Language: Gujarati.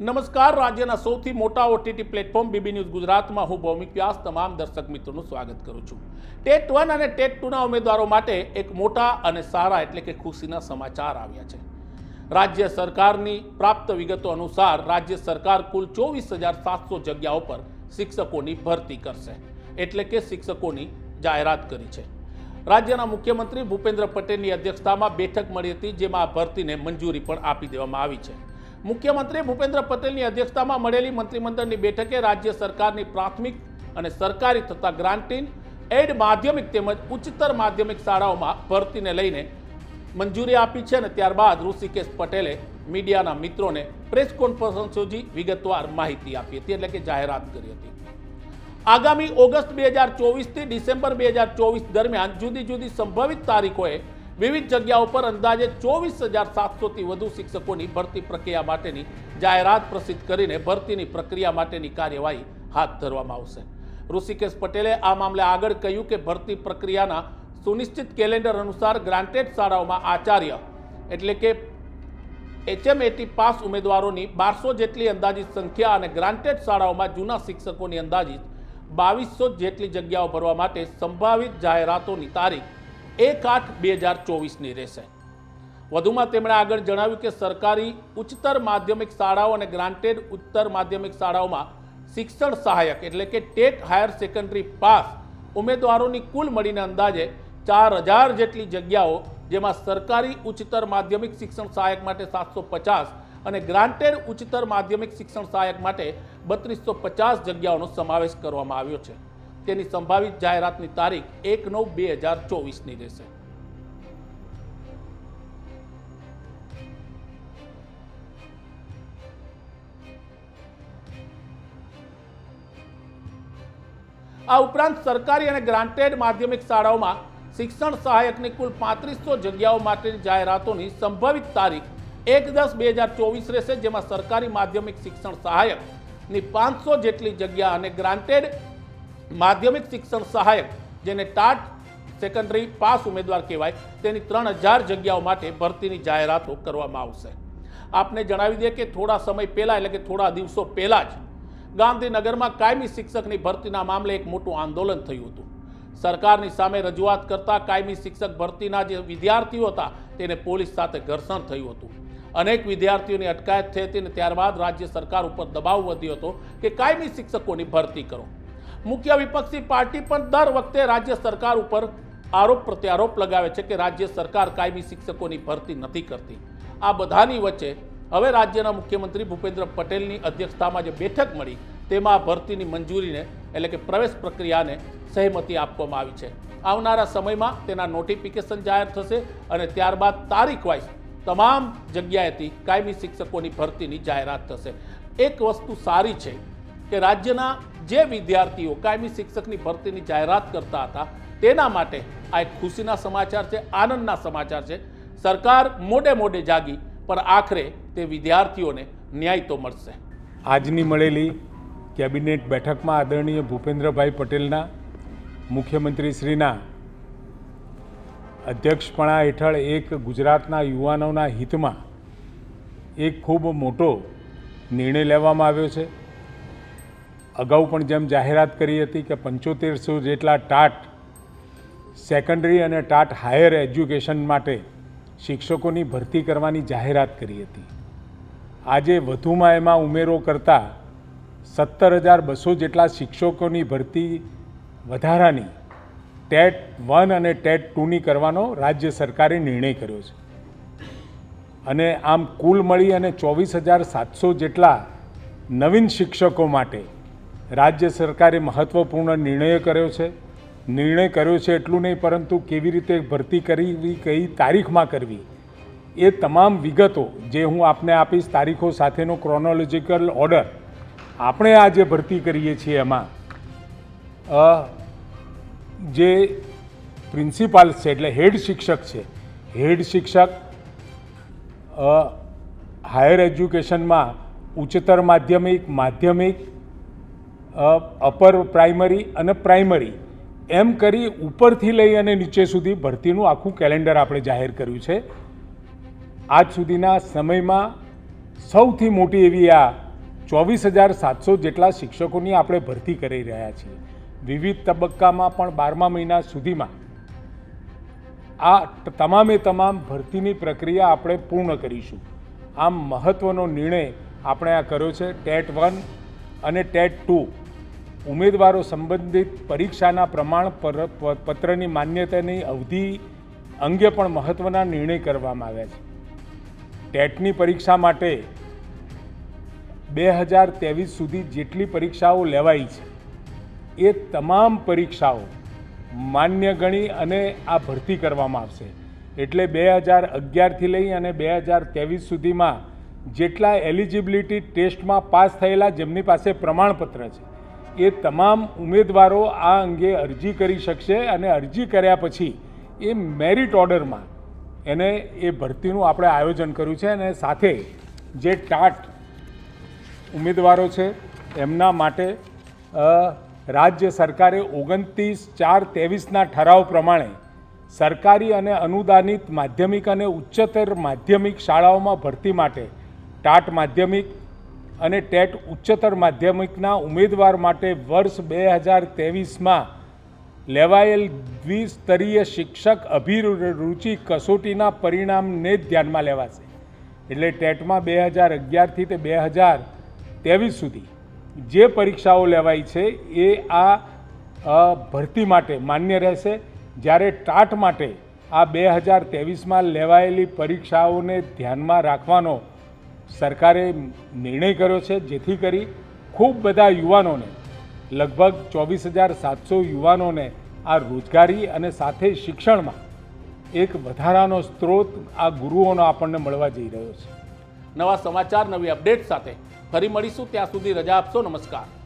નમસ્કાર. રાજ્યના સૌથી મોટા ઓટીટી પ્લેટફોર્મ બીબી ન્યૂઝ ગુજરાતમાં હું ભૌમિક વ્યાસ. તમામ દર્શક મિત્રોનું સ્વાગત કરું છું. ટેટ વન અને ટેટ ટુના ઉમેદવારો માટે એક મોટા અને સારા એટલે કે ખુશીના સમાચાર આવ્યા છે. રાજ્ય સરકારની પ્રાપ્ત વિગતો અનુસાર રાજ્ય સરકાર કુલ ચોવીસ હજાર સાતસો જગ્યાઓ પર શિક્ષકોની ભરતી કરશે. એટલે કે શિક્ષકોની જાહેરાત કરી છે. રાજ્યના મુખ્યમંત્રી ભૂપેન્દ્ર પટેલની અધ્યક્ષતામાં બેઠક મળી હતી, જેમાં આ ભરતીને મંજૂરી પણ આપી દેવામાં આવી છે. મુખ્યમંત્રી ભૂપેન્દ્ર પટેલની અધ્યક્ષતામાં મળેલી મંત્રીમંડળની બેઠકે રાજ્ય સરકારની પ્રાથમિક અને સરકારી તથા ગ્રાન્ટીન, એડ માધ્યમિક તેમજ ઉચ્ચતર માધ્યમિક શાળાઓમાં ભરતીને લઈને મંજૂરી આપી છે અને ત્યારબાદ ઋષિકેશ પટેલે મીડિયાના મિત્રોને પ્રેસ કોન્ફરન્સ યોજી વિગતવાર માહિતી આપી હતી એટલે કે જાહેરાત કરી હતી. આગામી ઓગસ્ટ બે હજાર ચોવીસથી ડિસેમ્બર બે હજાર ચોવીસ દરમિયાન જુદી જુદી સંભવિત તારીખોએ વિવિધ જગ્યાઓ પર અંદાજે ચોવીસ હજાર સાતસોથી વધુ શિક્ષકોની ભરતી પ્રક્રિયા માટેની જાહેરાત પ્રસિદ્ધ કરીને ભરતીની પ્રક્રિયા માટેની કાર્યવાહી હાથ ધરવામાં આવશે. ઋષિકેશ પટેલે આ મામલે આગળ કહ્યું કે ભરતી પ્રક્રિયાના સુનિશ્ચિત કેલેન્ડર અનુસાર ગ્રાન્ટેડ શાળાઓમાં આચાર્ય એટલે કે એચએમએટી પાસ ઉમેદવારોની બારસો જેટલી અંદાજિત સંખ્યા અને ગ્રાન્ટેડ શાળાઓમાં જૂના શિક્ષકોની અંદાજિત બાવીસો જેટલી જગ્યાઓ ભરવા માટે સંભાવિત જાહેરાતોની તારીખ એક આઠ બે હજાર ચોવીસની રહેશે. વધુમાં તેમણે આગળ જણાવ્યું કે સરકારી ઉચ્ચતર માધ્યમિક શાળાઓ અને ગ્રાન્ટેડ ઉચ્ચતર માધ્યમિક શાળાઓમાં શિક્ષણ સહાયક એટલે કે ટેટ હાયર સેકન્ડરી પાસ ઉમેદવારોની કુલ મળીને અંદાજે ચાર હજાર જેટલી જગ્યાઓ જેમાં સરકારી ઉચ્ચતર માધ્યમિક શિક્ષણ સહાયક માટે સાતસો પચાસ અને ગ્રાન્ટેડ ઉચ્ચતર માધ્યમિક શિક્ષણ સહાયક માટે બત્રીસો પચાસ જગ્યાઓનો સમાવેશ કરવામાં આવ્યો છે. તેની સંભાવિત જાહેરાતની તારીખ એક નવ બે હજાર ચોવીસની રહેશે. આ ઉપરાંત સરકારી અને ગ્રાન્ટેડ માધ્યમિક શાળાઓમાં શિક્ષણ સહાયકની કુલ પાંત્રીસો જગ્યાઓ માટેની જાહેરાતોની સંભવિત તારીખ એક દસ બે હજાર ચોવીસ રહેશે, જેમાં સરકારી માધ્યમિક શિક્ષણ સહાયકની પાંચસો જેટલી જગ્યા અને ગ્રાન્ટેડ માધ્યમિક શિક્ષણ સહાયક, જેને ટાટ સેકન્ડરી પાસ ઉમેદવાર કહેવાય, તેની ત્રણ હજાર જગ્યાઓ માટે ભરતીની જાહેરાતો કરવામાં આવશે. આપને જણાવી દઈએ કે થોડા સમય પહેલાં એટલે કે થોડા દિવસો પહેલાં જ ગાંધીનગરમાં કાયમી શિક્ષકની ભરતીના મામલે એક મોટું આંદોલન થયું હતું. સરકારની સામે રજૂઆત કરતા કાયમી શિક્ષક ભરતીના જે વિદ્યાર્થીઓ હતા, તેને પોલીસ સાથે ઘર્ષણ થયું હતું. અનેક વિદ્યાર્થીઓની અટકાયત થઈ હતી અને ત્યારબાદ રાજ્ય સરકાર ઉપર દબાવ વધ્યો હતો કે કાયમી શિક્ષકોની ભરતી કરો. મુખ્ય વિપક્ષી પાર્ટી પણ દર વખતે રાજ્ય સરકાર ઉપર આરોપ પ્રત્યારોપ લગાવે છે કે રાજ્ય સરકાર કાયમી શિક્ષકોની ભરતી નથી કરતી. આ બધાની વચ્ચે હવે રાજ્યના મુખ્યમંત્રી ભૂપેન્દ્ર પટેલની અધ્યક્ષતામાં જે બેઠક મળી, તેમાં ભરતીની મંજૂરીને એટલે કે પ્રવેશ પ્રક્રિયાને સહેમતિ આપવામાં આવી છે. આવનારા સમયમાં તેના નોટિફિકેશન જાહેર થશે અને ત્યારબાદ તારીખ વાઇઝ તમામ જગ્યાએથી કાયમી શિક્ષકોની ભરતીની જાહેરાત થશે. એક વસ્તુ સારી છે કે રાજ્યના જે વિદ્યાર્થીઓ કાયમી શિક્ષકની ભરતીની જાહેરાત કરતા હતા, તેના માટે આ એક ખુશીના સમાચાર છે, આનંદના સમાચાર છે. સરકાર મોડે મોડે જાગી, પણ આખરે તે વિદ્યાર્થીઓને ન્યાય તો મળશે. આજની મળેલી કેબિનેટ બેઠકમાં આદરણીય ભૂપેન્દ્રભાઈ પટેલના, મુખ્યમંત્રીશ્રીના અધ્યક્ષપણા હેઠળ એક ગુજરાતના યુવાનોના હિતમાં એક ખૂબ મોટો નિર્ણય લેવામાં આવ્યો છે. અગાઉ પણ જેમ જાહેરાત કરી હતી કે પંચોતેરસો જેટલા ટાટ સેકન્ડરી અને ટાટ હાયર એજ્યુકેશન માટે શિક્ષકોની ભરતી કરવાની જાહેરાત કરી હતી. આજે વધુમાં એમાં ઉમેરો કરતા સત્તર હજાર બસો જેટલા શિક્ષકોની ભરતી વધારાની ટેટ વન અને ટેટ ટુની કરવાનો રાજ્ય સરકારે નિર્ણય કર્યો છે. અને આમ કુલ મળી અને ચોવીસ હજાર સાતસો જેટલા નવીન શિક્ષકો માટે રાજ્ય સરકારે મહત્ત્વપૂર્ણ નિર્ણય કર્યો છે. નિર્ણય કર્યો છે એટલું નહીં, પરંતુ કેવી રીતે ભરતી કરવી, કઈ તારીખમાં કરવી, એ તમામ વિગતો જે હું આપને આપીશ, તારીખો સાથેનો ક્રોનોલોજીકલ ઓર્ડર આપણે આ જે ભરતી કરીએ છીએ એમાં. જે પ્રિન્સિપાલ છે, એટલે હેડ શિક્ષક છે. હેડ શિક્ષક હાયર એજ્યુકેશનમાં ઉચ્ચતર માધ્યમિક માધ્યમિક અપર પ્રાઇમરી અને પ્રાઇમરી એમ કરી ઉપરથી લઈ અને નીચે સુધી ભરતીનું આખું કેલેન્ડર આપણે જાહેર કર્યું છે. આજ સુધીના સમયમાં સૌથી મોટી એવી આ ચોવીસ હજાર સાતસો જેટલા શિક્ષકોની આપણે ભરતી કરી રહ્યા છીએ. વિવિધ તબક્કામાં પણ બારમા મહિના સુધીમાં આ તમામે તમામ ભરતીની પ્રક્રિયા આપણે પૂર્ણ કરીશું. આમ મહત્ત્વનો નિર્ણય આપણે આ કર્યો છે ટેટ વન અને ટેટ ટુ. ઉમેદવારો સંબંધિત પરીક્ષાના પ્રમાણ પત્રની માન્યતાની અવધિ અંગે પણ મહત્ત્વના નિર્ણય કરવામાં આવ્યા છે. ટેટની પરીક્ષા માટે બે હજાર ત્રેવીસ સુધી જેટલી પરીક્ષાઓ લેવાઈ છે, એ તમામ પરીક્ષાઓ માન્ય ગણી અને આ ભરતી કરવામાં આવશે. એટલે બે હજાર અગિયારથી લઈ અને બે હજાર ત્રેવીસ સુધીમાં જેટલા એલિજિબિલિટી ટેસ્ટમાં પાસ થયેલા જેમની પાસે પ્રમાણપત્ર છે એ તમામ ઉમેદવારો આ અંગે અરજી કરી શકશે અને અરજી કર્યા પછી એ મેરિટ ઓર્ડરમાં એને એ ભરતીનું આપણે આયોજન કર્યું છે અને સાથે જે ટાટ ઉમેદવારો છે એમના માટે રાજ્ય સરકારે ઓગણત્રીસ ચાર ત્રેવીસના ઠરાવ પ્રમાણે સરકારી અને અનુદાનિત માધ્યમિક અને ઉચ્ચતર માધ્યમિક શાળાઓમાં ભરતી માટે ટાટ માધ્યમિક અને ટેટ ઉચ્ચતર માધ્યમિકના ઉમેદવાર માટે વર્ષ બે હજાર ત્રેવીસમાં લેવાયેલ દ્વિસ્તરીય શિક્ષક અભિરુચિ કસોટીના પરિણામને જ ધ્યાનમાં લેવાશે. એટલે ટેટમાં બે હજાર અગિયારથી તે બે હજાર ત્રેવીસ સુધી જે પરીક્ષાઓ લેવાઈ છે એ આ ભરતી માટે માન્ય રહેશે. જ્યારે ટાટ માટે આ બે હજાર ત્રેવીસમાં લેવાયેલી પરીક્ષાઓને ધ્યાનમાં રાખવાનો સરકારે નિર્ણય કર્યો છે જેથી કરી ખૂબ બધા યુવાનોને, લગભગ ચોવીસ હજાર સાતસો યુવાનોને આ રોજગારી અને સાથે શિક્ષણમાં એક વધારાનો સ્ત્રોત આ ગુરુઓનો આપણને મળવા જઈ રહ્યો છે. નવા સમાચાર, નવી અપડેટ સાથે ફરી મળીશું. ત્યાં સુધી રજા આપશો. નમસ્કાર.